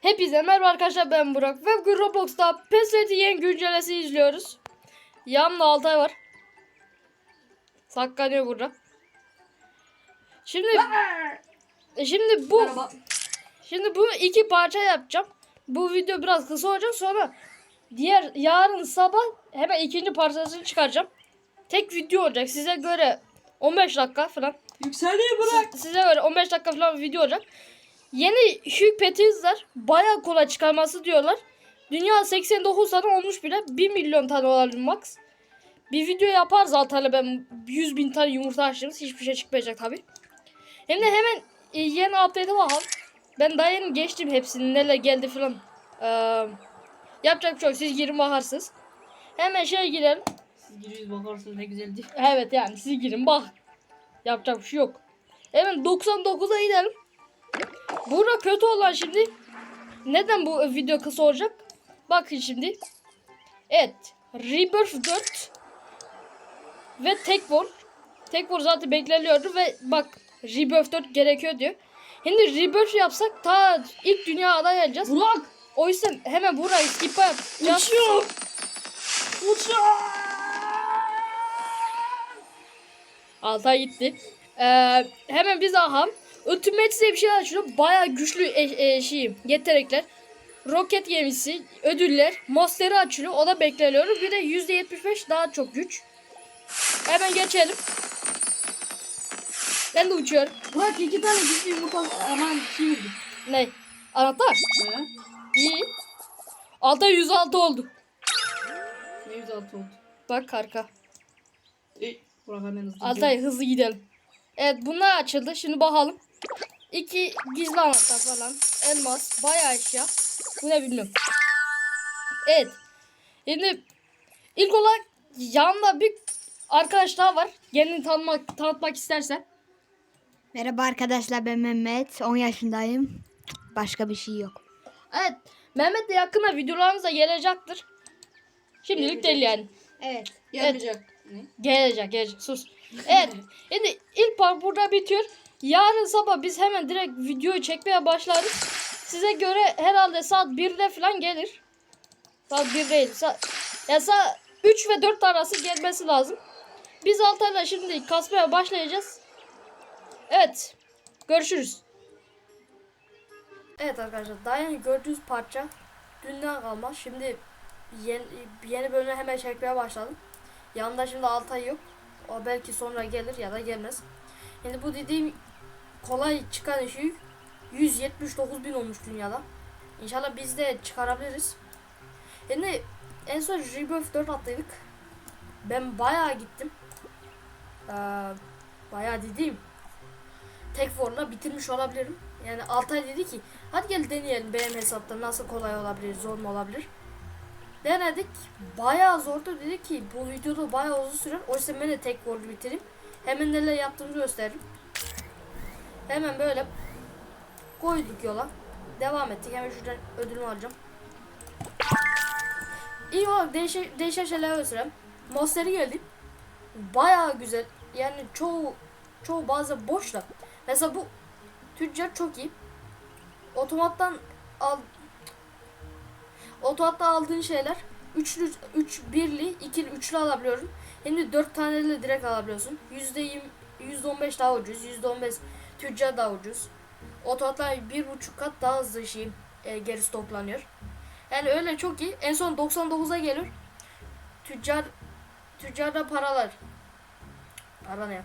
Hepinize merhaba arkadaşlar ben Burak ve bugün Roblox'ta PES yeni güncelesi izliyoruz. Yanımda Altay var. Saklanıyor burada. Şimdi şimdi bu Merhaba. şimdi bunu iki parça yapacağım. Bu video biraz kısa olacak sonra diğer yarın sabah hemen ikinci parçasını çıkaracağım. Tek video olacak size göre 15 dakika falan. Yükselmeyi bırak. Siz- size göre 15 dakika falan video olacak. Yeni Hugh Petizler baya kolay çıkarması diyorlar. Dünya 89 tane olmuş bile. 1 milyon tane olabilir max. Bir video yapar zaten ben 100 bin tane yumurta açtığımız hiçbir şey çıkmayacak tabi. Hem de hemen e, yeni update'e bakalım. Ben daha yeni geçtim hepsini neler geldi falan. Ee, yapacak bir şey. Siz girin bakarsınız. Hemen şey girelim. Siz giriyoruz bakarsınız ne güzel değil. Evet yani siz girin bak. Yapacak bir şey yok. Hemen 99'a gidelim. Burada kötü olan şimdi neden bu video kısa olacak? Bakın şimdi. Evet. Rebirth 4 ve Tek War. Tek War zaten bekleniyordu ve bak Rebirth 4 gerekiyor diyor. Şimdi Rebirth yapsak ta ilk dünyada geleceğiz. Burak. O yüzden hemen burayı skip yapacağız. Uçuyor. Uçuyor. Altay gitti. Ee, hemen biz aha. Ultimate size bir şey açıyor. Baya güçlü e, e, şey, yetenekler. Roket gemisi, ödüller, monster'ı açılıyor. O da bekleniyor. Bir de %75 daha çok güç. Hemen geçelim. Ben de uçuyorum. Burak iki tane güçlü yumurta şey vurdu. Ne? Anahtar. Ne? İyi. Altay 106 oldu. Ne güzel oldu. Bak arka. E, Burak hemen hızlı. Altay hızlı gidelim. Evet bunlar açıldı. Şimdi bakalım. İki gizli anahtar falan. Elmas. Bayağı eşya. Bu ne bilmiyorum. Evet. Şimdi ilk olarak yanında bir arkadaş daha var. Kendini tanımak, tanıtmak istersen. Merhaba arkadaşlar ben Mehmet. 10 yaşındayım. Başka bir şey yok. Evet. Mehmet de yakında videolarımıza gelecektir. Şimdilik değil yani. Evet. Gelmeyecek. Ne? Gelecek gelecek sus. Evet. Şimdi ilk part burada bitiyor. Yarın sabah biz hemen direkt videoyu çekmeye başlarız. Size göre herhalde saat 1'de falan gelir. Saat 1 değil. Saat, ya saat 3 ve 4 arası gelmesi lazım. Biz Altay'la şimdi kasmaya başlayacağız. Evet. Görüşürüz. Evet arkadaşlar daha yeni gördüğünüz parça dünden kalma. Şimdi yeni, yeni bölümü hemen çekmeye başladım. Yanında şimdi Altay yok. O belki sonra gelir ya da gelmez. Şimdi bu dediğim kolay çıkan işi 179 bin olmuş dünyada. İnşallah biz de çıkarabiliriz. Şimdi en son Rebirth 4 attıydık. Ben bayağı gittim. Ee, bayağı dediğim tek forla bitirmiş olabilirim. Yani Altay dedi ki hadi gel deneyelim benim hesapta nasıl kolay olabilir, zor mu olabilir. Denedik. Bayağı zordu. Dedi ki bu videoda bayağı uzun sürer. O yüzden ben de tek gol bitireyim. Hemen neler yaptığımı gösteririm. Hemen böyle koyduk yola. Devam ettik. Hemen şuradan ödülümü alacağım. İyi olarak değişik, değişik şeyler göstereyim. Monster'i geldi. Bayağı güzel. Yani çoğu çoğu bazı boş da. Mesela bu tüccar çok iyi. Otomattan al Otohatta aldığın şeyler üçlü, üç birli, ikili, üçlü alabiliyorum. Hem de dört taneli direkt alabiliyorsun. Yüzde yirmi, yüzde on beş daha ucuz, yüzde on beş tüccar daha ucuz. Otohatlar bir buçuk kat daha hızlı şey e, gerisi toplanıyor. Yani öyle çok iyi. En son 99'a geliyor. Tüccar tüccarda paralar. Para ne?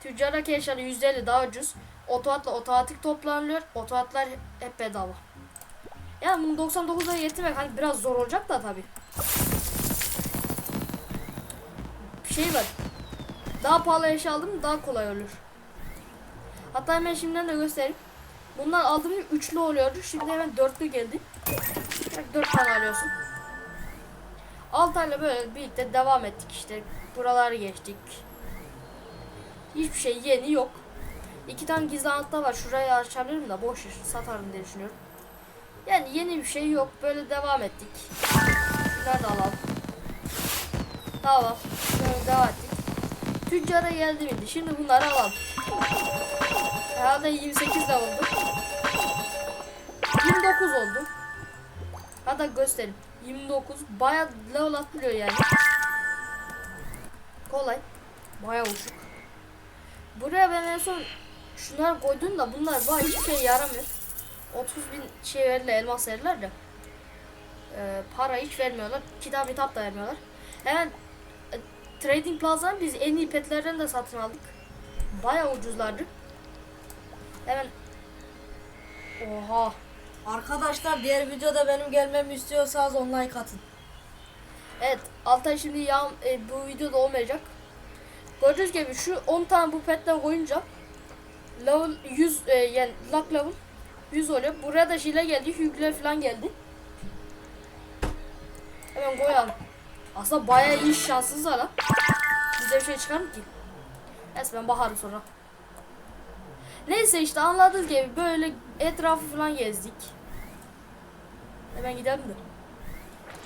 Tüccarda eşyalar %50 daha ucuz. Otohatla otomatik toplanıyor. Otohatlar hep bedava. Yani bunu 99'a getirmek hani biraz zor olacak da tabi. Bir şey var. Daha pahalı eşya aldım daha kolay olur. Hatta hemen şimdiden de göstereyim. Bundan aldığım üçlü oluyordu. Şimdi hemen dörtlü geldi. Direkt dört tane alıyorsun. Altayla böyle birlikte devam ettik işte. Buraları geçtik. Hiçbir şey yeni yok. İki tane gizli anahtar var. Şurayı açabilirim de boş. Satarım diye düşünüyorum. Yani yeni bir şey yok. Böyle devam ettik. Şunları da alalım. Tamam. Böyle devam ettik. Tüccara geldi miydi? Şimdi bunları alalım. Herhalde 28 de oldu. 29 oldu. Hatta göstereyim. 29 bayağı level atlıyor yani. Kolay. Bayağı uçuk. Buraya ben en son şunları koydum da bunlar bayağı hiçbir şey yaramıyor. 30 bin şey verirler, elmas verirler de. Ee, para hiç vermiyorlar. Kitap kitap da vermiyorlar. Hemen Trading Plaza'dan biz en iyi petlerden de satın aldık. Bayağı ucuzlardı. Hemen Oha. Arkadaşlar diğer videoda benim gelmemi istiyorsanız online katın. Evet, Altay şimdi ya e, bu videoda olmayacak. Gördüğünüz gibi şu 10 tane bu petten koyunca level 100 e, yani luck level 100 oluyor. Buraya da şile geldi, hügüler falan geldi. Hemen koyalım. Aslında bayağı iyi şanssız lan. Bize bir şey çıkar mı ki? Neyse ben bakarım sonra. Neyse işte anladığınız gibi böyle etrafı falan gezdik. Hemen gidelim de.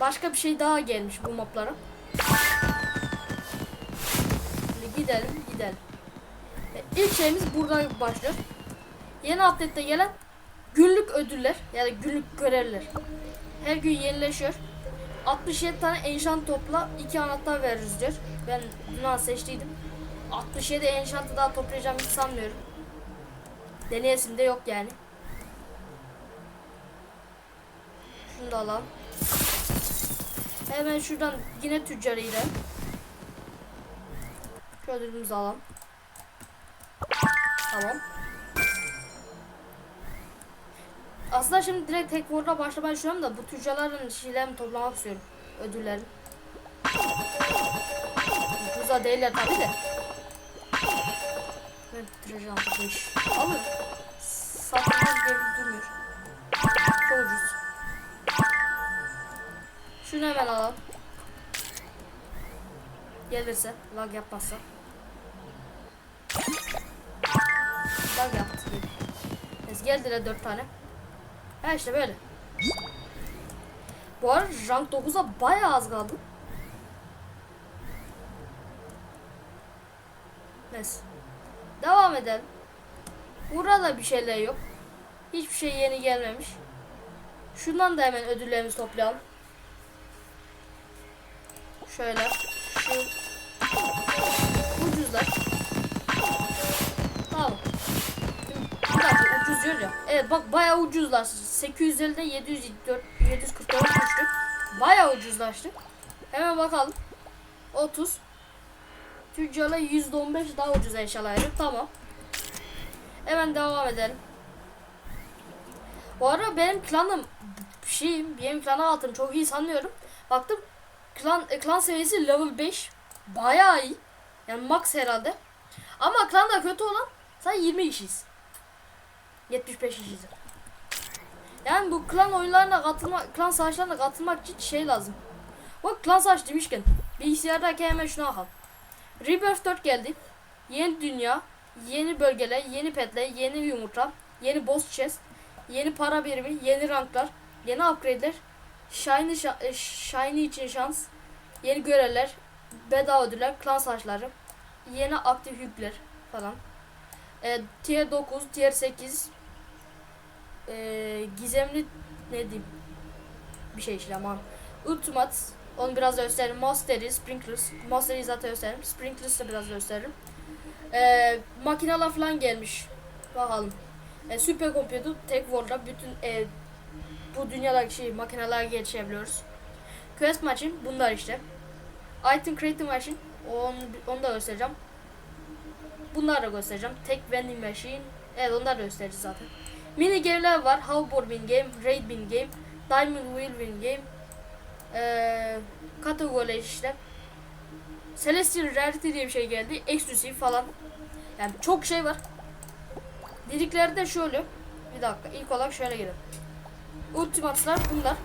Başka bir şey daha gelmiş bu maplara. Şimdi gidelim gidelim. E, İlk şeyimiz buradan başlıyor. Yeni update'te gelen günlük ödüller yani günlük görevler. Her gün yenileşiyor. 67 tane enchant topla 2 anahtar veririz diyor. Ben Yunan seçtiydim. 67 enchant'ı daha toplayacağım hiç sanmıyorum. Deneyesim de yok yani. Şunu da alalım. Hemen şuradan yine. Şu ödülümüzü alalım. Tamam. Aslında şimdi direkt tek vurda başlamayı düşünüyorum da bu tüccarların şeylerini toplamak istiyorum. Ödüllerini. Ucuza değiller tabi de. Ben tüccar almış. Alır. Satılmaz diye durmuyor. Çok ucuz. Şunu hemen alalım. Gelirse, lag yapmazsa. Lag yaptı. Neyse geldiler dört tane. Ha işte böyle. Bu arada rank 9'a bayağı az kaldı. Neyse. Devam edelim. Burada bir şeyler yok. Hiçbir şey yeni gelmemiş. Şundan da hemen ödüllerimizi toplayalım. Şöyle. Şu. Diyor ya. Evet bak bayağı ucuzlar. 850'de 704 744 düştü. Bayağı ucuzlaştı. Hemen bakalım. 30. Tüccarla %15 daha ucuz eşyalar. Tamam. Hemen devam edelim. Bu arada benim klanım şeyim, benim klana altım çok iyi sanmıyorum. Baktım klan e, klan seviyesi level 5. Bayağı iyi. Yani max herhalde. Ama klanda kötü olan sadece 20 kişiyiz. 75 kişiyiz. Yani bu klan oyunlarına katılmak, klan savaşlarına katılmak için şey lazım. Bak klan savaş demişken bilgisayardaki hemen şuna bakalım. Rebirth 4 geldi. Yeni dünya, yeni bölgeler, yeni petler, yeni yumurta, yeni boss chest, yeni para birimi, yeni ranklar, yeni upgrade'ler, shiny, e, shiny için şans, yeni görevler, bedava ödüller, klan savaşları, yeni aktif yükler falan. E, tier 9, tier 8, e, gizemli ne diyeyim bir şey işte aman. Ultimate, onu biraz gösteririm. Mastery, Sprinklers. Mastery'i zaten gösteririm. Sprinklers de biraz gösteririm. E, makineler falan gelmiş. Bakalım. E, Super Computer tek World'da bütün e, bu dünyadaki şey makineler geçebiliyoruz. Quest Machine bunlar işte. Item Creating Machine onu, onu da göstereceğim. Bunları da göstereceğim. Tek Vending Machine. Evet onları da göstereceğiz zaten. Mini game'ler var. Hoverboard Win Game, Raid Win Game, Diamond Wheel Win Game. Eee kategoriler işte. Celestial Rarity diye bir şey geldi. Exclusive falan. Yani çok şey var. Dedikleri de şöyle. Bir dakika. ilk olarak şöyle girelim. Ultimates'lar bunlar.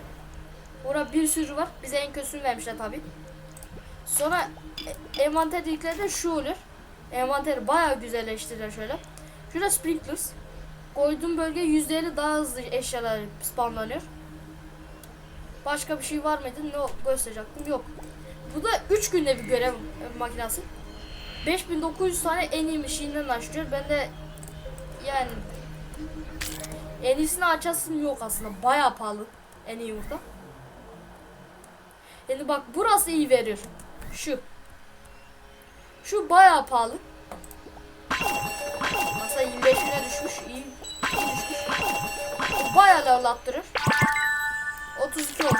Burada bir sürü var. Bize en kötüsünü vermişler tabi. Sonra e- envanter dedikleri de şu olur. Envanteri bayağı güzelleştirirler şöyle. Şurada sprinklers. Koyduğum bölge %50 daha hızlı eşyalar spawnlanıyor. Başka bir şey var mıydı? Ne gösterecektim? Yok. Bu da 3 günde bir görev makinesi. 5900 tane en iyi machine'den başlıyor. Ben de yani En iyisini açasım yok aslında. Bayağı pahalı. En iyi yumurta. Şimdi bak burası iyi veriyor. Şu. Şu bayağı pahalı. Aslında 25 bine düşmüş. İyi, bayağı level attırır. 32 oldu.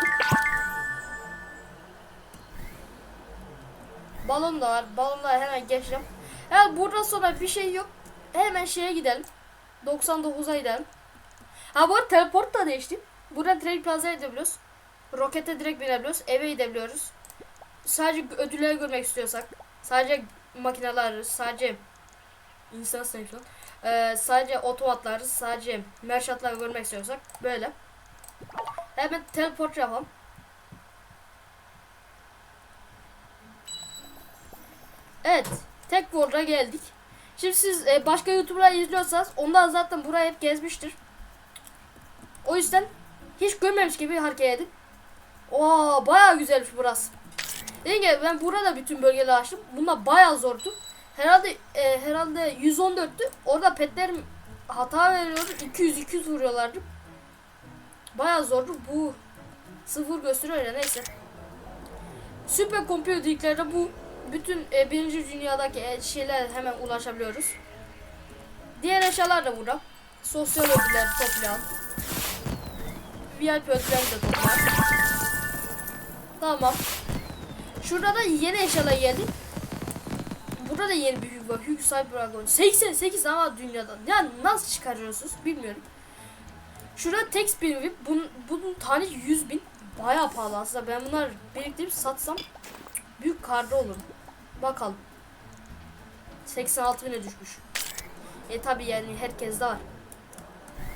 Balon da var. Balonları hemen geçeceğim. Eğer burada sonra bir şey yok. Hemen şeye gidelim. 99'a gidelim. Ha bu arada teleport da değişti. Buradan Trade Plaza'ya gidebiliyoruz. Rokete direkt binebiliyoruz. Eve gidebiliyoruz. Sadece ödülleri görmek istiyorsak. Sadece makineler, sadece insan sayısı. Ee, sadece otomatları, sadece merchantları görmek istiyorsak böyle. Hemen teleport yapalım. Evet. Tek World'a geldik. Şimdi siz e, başka YouTuber'lar izliyorsanız onlar zaten burayı hep gezmiştir. O yüzden hiç görmemiş gibi hareket edin. Oo bayağı güzelmiş burası. Dediğim gibi ben burada bütün bölgeleri açtım. Bunlar bayağı zordu. Herhalde e, herhalde 114'tü. Orada petlerim hata veriyordu. 200 200 vuruyorlardı. Bayağı zordu. Bu sıfır gösteriyor ya neyse. Süper computer'liklerde bu bütün e, birinci dünyadaki e, şeyler hemen ulaşabiliyoruz. Diğer eşyalar da burada. Sosyal ödüller toplayalım. VIP ödülleri de toplayalım. Tamam. Şurada da yeni eşyalar geldi. Burada da yeni bir hük var. Hük Cyberdragon. 88 ama dünyadan. Yani nasıl çıkarıyorsunuz bilmiyorum. Şurada text bir VIP. Bunun, bunun tane 100 bin. Bayağı pahalı aslında. Ben bunları biriktirip satsam büyük karda olurum. Bakalım. 86 bine düşmüş. E tabi yani herkes de var.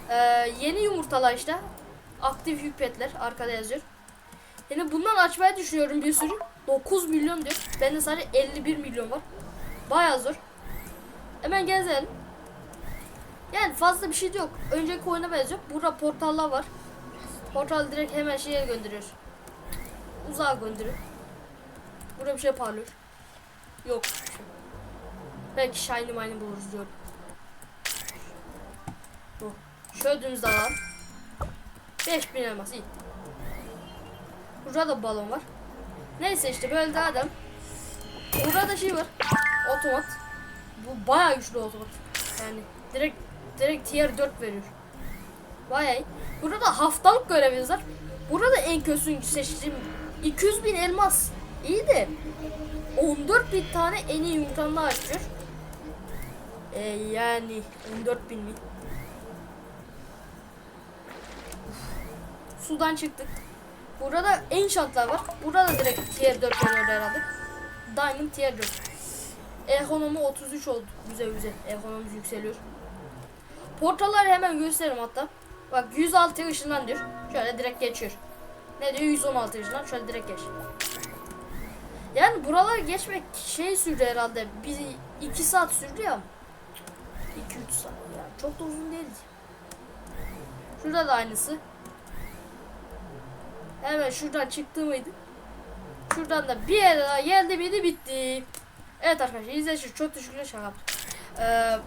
Ee, yeni yumurtalar işte. Aktif hükmetler arkada yazıyor. Yani bundan açmayı düşünüyorum bir sürü. 9 milyon diyor. Bende sadece 51 milyon var. Bayağı zor. Hemen gezelim. Yani fazla bir şey yok. Önceki oyuna benziyor. Burada portallar var. Portal direkt hemen şeye gönderiyor. Uzağa gönderiyor. Burada bir şey parlıyor. Yok. Belki shiny mine buluruz diyorum. Bu. Ödümüzü alalım. 5000 elmas iyi. Burada da balon var. Neyse işte böyle de adam. Burada da şey var. Otomat. Bu bayağı güçlü otomat. Yani direkt direkt tier 4 veriyor. Bayağı iyi. Burada da haftalık görevimiz var. Burada en kötüsünü seçtim. 200 bin elmas. İyi de 14 bin tane en iyi yumurtanı açıyor. Ee, yani 14 bin mi? Sudan çıktık. Burada enchantlar var. Burada da direkt tier 4 veriyor herhalde. Diamond tier 4. Ekonomi 33 oldu. Güzel güzel. Ekonomimiz yükseliyor. Portalları hemen gösteririm hatta. Bak 106 ışından diyor. Şöyle direkt geçiyor. Ne diyor 116 ışından şöyle direkt geç. Yani buralar geçmek şey sürdü herhalde. Bir 2 saat sürdü ya. 2-3 saat yani çok da uzun değildi. Şurada da aynısı. Hemen şuradan çıktı mıydı? Şuradan da bir yere daha geldi miydi bitti. Evet arkadaşlar izlediğiniz çok teşekkürler şaka. Ee,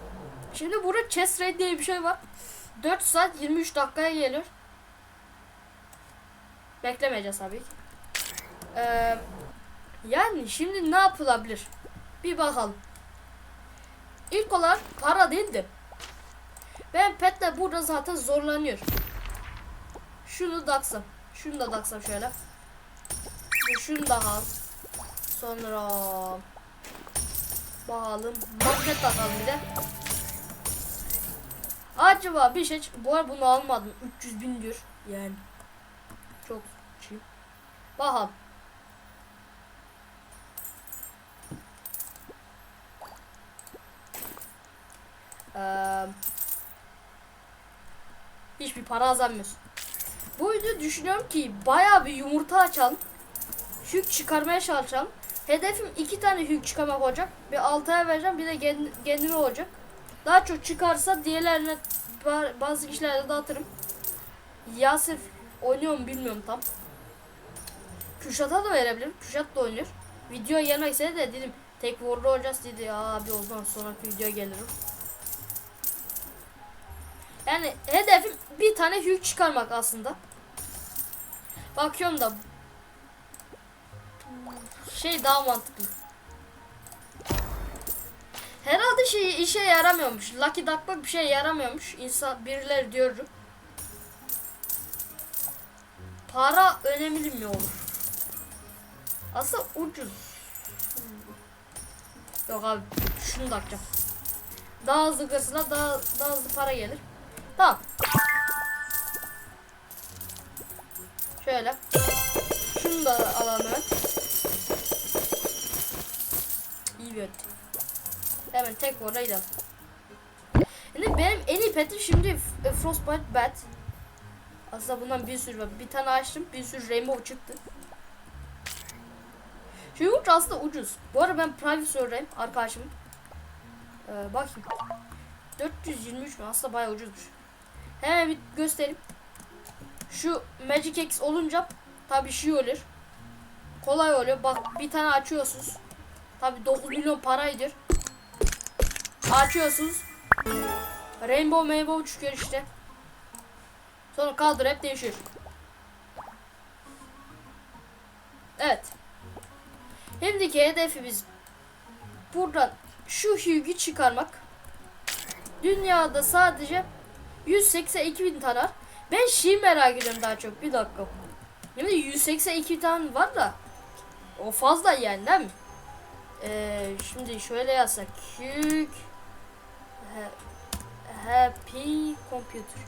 şimdi burada chest raid diye bir şey var. 4 saat 23 dakikaya geliyor. Beklemeyeceğiz tabii ki. Ee, yani şimdi ne yapılabilir? Bir bakalım. İlk olarak para değildi. Ben petle burada zaten zorlanıyor. Şunu daksam. Şunu da daksam şöyle. Şunu da al. Sonra bakalım. Magnet takalım bir de. Acaba bir şey bu arada bunu almadım. 300 bin diyor. Yani çok şey. Bakalım. Ee, hiçbir para kazanmıyorsun. Bu videoda düşünüyorum ki bayağı bir yumurta açalım. Hük çıkarmaya çalışalım. Hedefim iki tane hük çıkarmak olacak. Bir altıya vereceğim bir de kend- kendime olacak. Daha çok çıkarsa diğerlerine ba- bazı kişilere de dağıtırım. Yasir oynuyor mu bilmiyorum tam. Kürşat'a da verebilirim. Kürşat da oynuyor. Video gelmek istedi de dedim tek warlı olacağız dedi. Abi o zaman sonraki video gelirim. Yani hedefim bir tane yük çıkarmak aslında. Bakıyorum da şey daha mantıklı. Herhalde şey işe yaramıyormuş. Lucky Duck'la bir şey yaramıyormuş. İnsan birileri diyor. Para önemli mi olur? Aslında ucuz. Yok abi şunu takacağım. Daha hızlı kırsınlar daha, daha hızlı para gelir. Tamam. Şöyle. Şunu da alalım ötü. Hemen tek orayı da. Şimdi benim en iyi petim şimdi F- Frostbite Bat. Aslında bundan bir sürü var. Bir tane açtım. Bir sürü Rainbow çıktı. Şu yumurta aslında ucuz. Bu arada ben private server'dayım arkadaşım. Ee, bakayım. 423 mü? Aslında bayağı ucuzmuş. Hemen bir göstereyim. Şu Magic X olunca tabii şey olur. Kolay oluyor. Bak bir tane açıyorsunuz. Tabii 9 milyon para ediyor. Açıyorsunuz. Rainbow Rainbow çıkıyor işte. Sonra kaldır hep değişiyor. Evet. Şimdiki hedefimiz buradan şu hügü çıkarmak. Dünyada sadece 182 bin tane var. Ben şey merak ediyorum daha çok. Bir dakika. Şimdi 182 tane var da o fazla yani değil mi? Ee, şimdi şöyle yazsak. Ha- Happy Computer.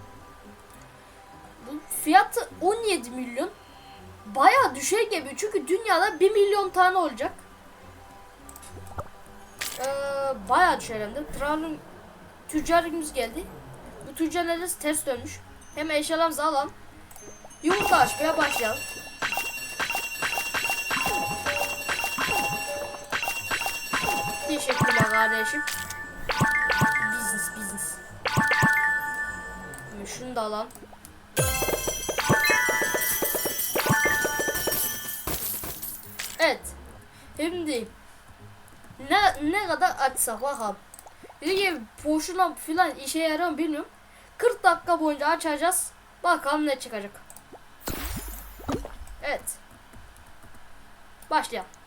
Bu fiyatı 17 milyon. Bayağı düşük gibi çünkü dünyada 1 milyon tane olacak. Ee, bayağı düşer hem de. Trabzon tüccarımız geldi. Bu tüccar neredeyse ters dönmüş. Hemen eşyalarımızı alalım. Yumurta açmaya başlayalım. Teşekkürler kardeşim. Business business. Şunu da alalım. Evet. Şimdi ne ne kadar açsak bakalım. Bir gibi boşuna filan işe yarıyor mu bilmiyorum. 40 dakika boyunca açacağız. Bakalım ne çıkacak. Evet. Başlayalım.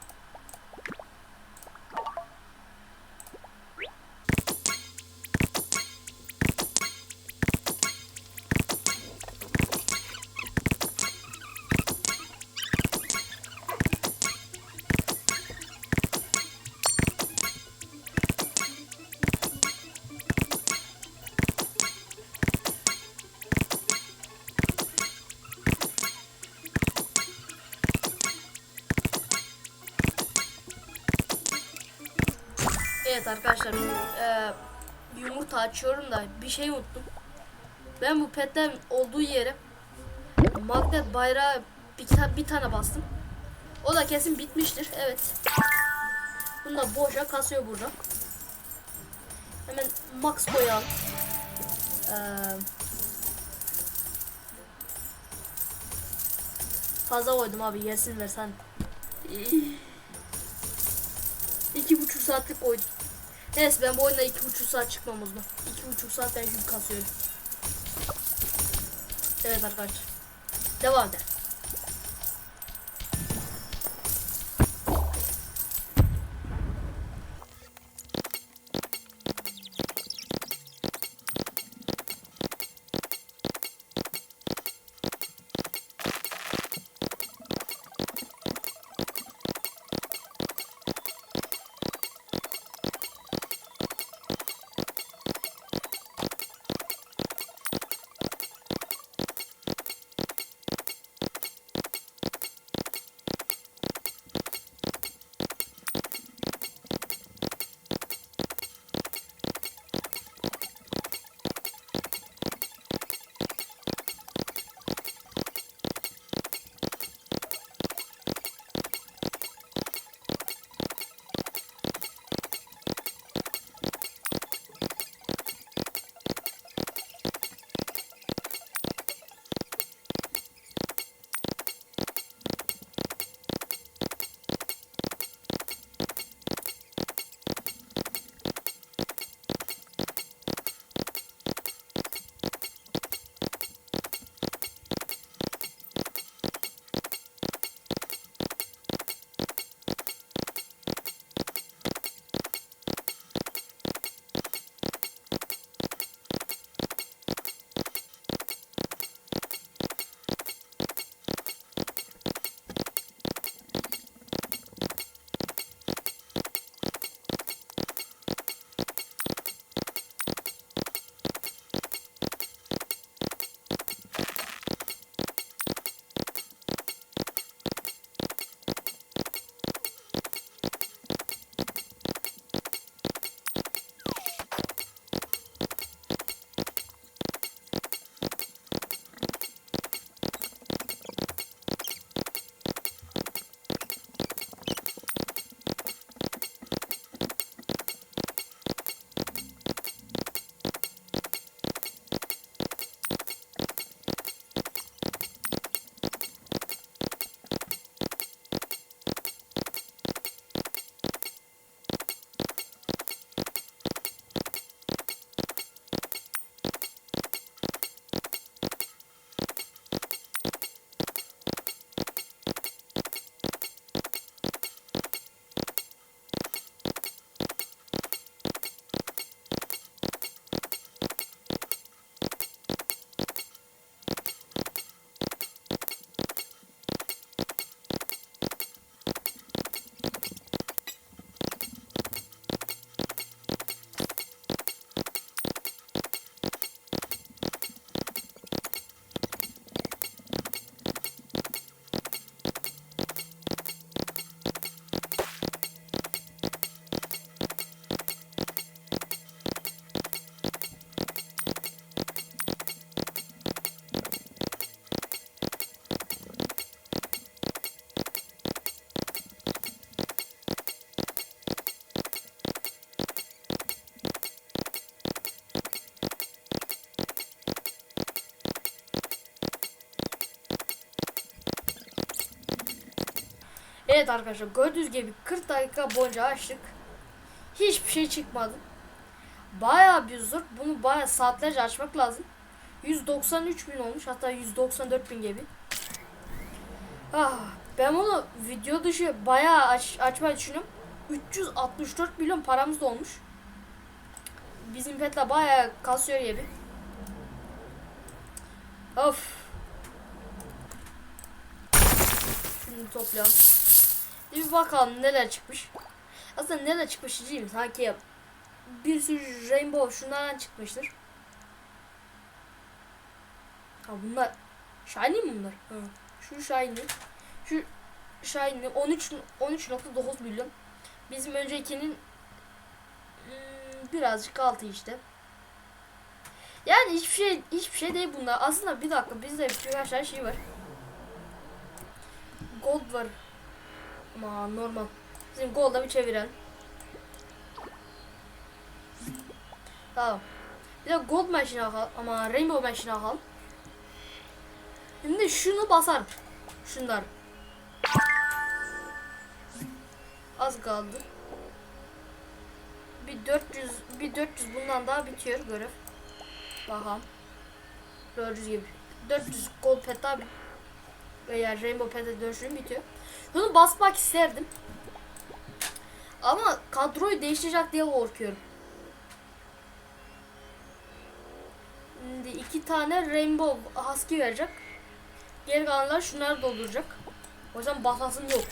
Evet arkadaşlar eee, yumurta açıyorum da bir şey unuttum. Ben bu petlerin olduğu yere magnet bayrağı bir, bir tane bastım. O da kesin bitmiştir. Evet. Bunu da boşa kasıyor burada. Hemen max koyalım. Eee, fazla koydum abi yesinler sen. İki buçuk saatlik koydum. Neyse ben bu oyunda iki buçuk saat çıkmam o zaman. İki buçuk saat ben yük kasıyorum. Evet arkadaşlar. Devam edelim. Evet arkadaşlar gördüğünüz gibi 40 dakika boyunca açtık. Hiçbir şey çıkmadı. Bayağı bir zor. Bunu bayağı saatlerce açmak lazım. 193 bin olmuş hatta 194 bin gibi. Ah, ben bunu video dışı bayağı aç, açmayı düşünüyorum. 364 milyon paramız da olmuş. Bizim petle bayağı kasıyor gibi. Of. Şimdi toplayalım. Bir bakalım neler çıkmış. Aslında neler çıkmış diyeyim sanki bir sürü rainbow şunlardan çıkmıştır. Ha bunlar shiny mi bunlar? Ha. Şu shiny. Şu shiny 13 13.9 milyon. Bizim öncekinin hmm, birazcık altı işte. Yani hiçbir şey hiçbir şey değil bunlar. Aslında bir dakika bizde birkaç tane şey var. Gold var. Ama normal. Bizim gold'a bir çevirelim. Tamam. Bir de gold machine al ama rainbow machine al. Şimdi şunu basar. Şunlar. Az kaldı. Bir 400 bir 400 bundan daha bitiyor görev. Bakalım. Gördüğünüz gibi. 400 gold pet daha bit- veya rainbow pet'e dönüşüm bitiyor. Bunu basmak isterdim. Ama kadroyu değiştirecek diye korkuyorum. Şimdi iki tane rainbow husky verecek. Geri kalanlar şunları dolduracak. O yüzden basasım yok.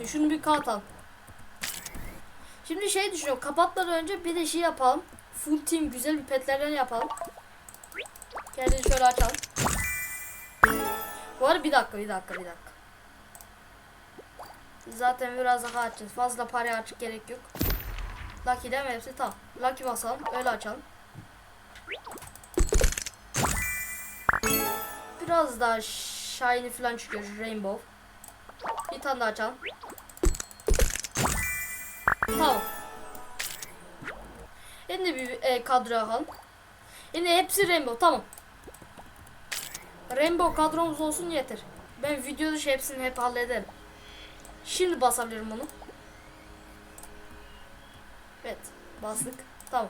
E Şunu bir kağıt al. Şimdi şey düşünüyorum. Kapatmadan önce bir de şey yapalım. Full team güzel bir petlerden yapalım. Kendini şöyle açalım. Bu arada bir dakika bir dakika bir dakika. Zaten biraz daha açacağız. Fazla paraya açık gerek yok. Lucky değil mi hepsi? Tamam. Lucky basalım. Öyle açalım. Biraz daha shiny falan çıkıyor. Rainbow. Bir tane daha açalım. Tamam. Şimdi bir e, kadro alalım. Şimdi hepsi rainbow. Tamam. Rainbow kadromuz olsun yeter. Ben video dışı hepsini hep hallederim. Şimdi basabilirim bunu. Evet. Bastık. Tamam.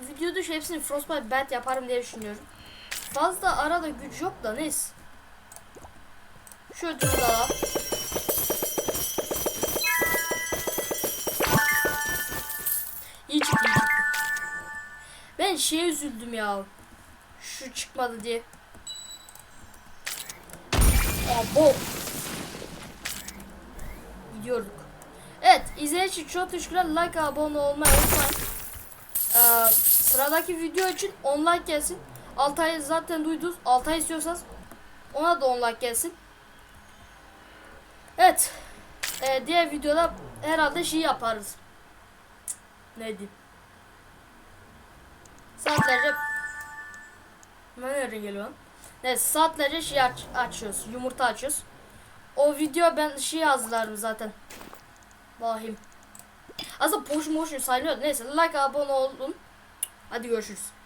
Video dışı hepsini Frostbite Bat yaparım diye düşünüyorum. Fazla arada güç yok da neyse. Şu ödülü de al. İyi çıktı, çıktı. Ben şeye üzüldüm ya. Şu çıkmadı diye. Abo. Gidiyorduk. Evet, izlediğiniz için çok teşekkürler. Like, abone olmayı unutmayın. Ee, sıradaki video için 10 like gelsin. Altay'ı zaten duydunuz. Altay istiyorsanız ona da 10 like gelsin. Evet. Ee, diğer videoda herhalde şey yaparız. Ne diyeyim? Saatlerce ben nereden geliyorum? Neyse saatlerce şey aç, açıyoruz. Yumurta açıyoruz. O video ben şey hazırlarım zaten. Bakayım. Aslında boş boş sayılıyor. Neyse like abone olun. Hadi görüşürüz.